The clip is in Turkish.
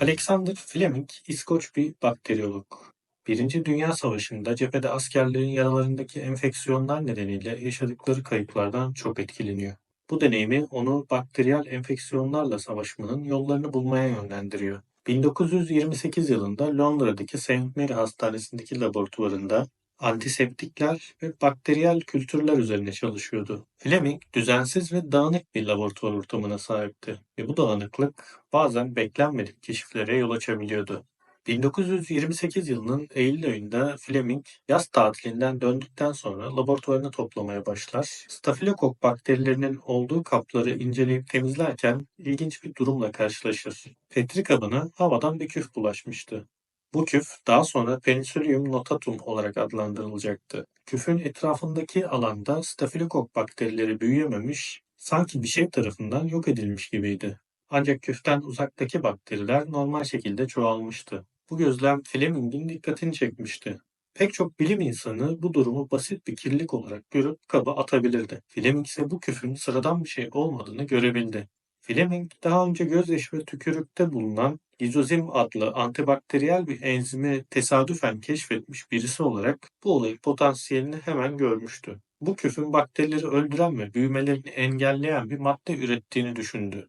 Alexander Fleming, İskoç bir bakteriyolog. Birinci Dünya Savaşı'nda cephede askerlerin yaralarındaki enfeksiyonlar nedeniyle yaşadıkları kayıplardan çok etkileniyor. Bu deneyimi onu bakteriyel enfeksiyonlarla savaşmanın yollarını bulmaya yönlendiriyor. 1928 yılında Londra'daki St. Mary Hastanesi'ndeki laboratuvarında antiseptikler ve bakteriyel kültürler üzerine çalışıyordu. Fleming düzensiz ve dağınık bir laboratuvar ortamına sahipti ve bu dağınıklık bazen beklenmedik keşiflere yol açabiliyordu. 1928 yılının Eylül ayında Fleming yaz tatilinden döndükten sonra laboratuvarını toplamaya başlar. Stafilokok bakterilerinin olduğu kapları inceleyip temizlerken ilginç bir durumla karşılaşır. Petri kabına havadan bir küf bulaşmıştı. Bu küf daha sonra Penicillium notatum olarak adlandırılacaktı. Küfün etrafındaki alanda stafilokok bakterileri büyüyememiş, sanki bir şey tarafından yok edilmiş gibiydi. Ancak küften uzaktaki bakteriler normal şekilde çoğalmıştı. Bu gözlem Fleming'in dikkatini çekmişti. Pek çok bilim insanı bu durumu basit bir kirlilik olarak görüp kaba atabilirdi. Fleming ise bu küfün sıradan bir şey olmadığını görebildi. Fleming daha önce gözyaşı ve tükürükte bulunan lizozim adlı antibakteriyel bir enzimi tesadüfen keşfetmiş birisi olarak bu olayın potansiyelini hemen görmüştü. Bu küfün bakterileri öldüren ve büyümelerini engelleyen bir madde ürettiğini düşündü.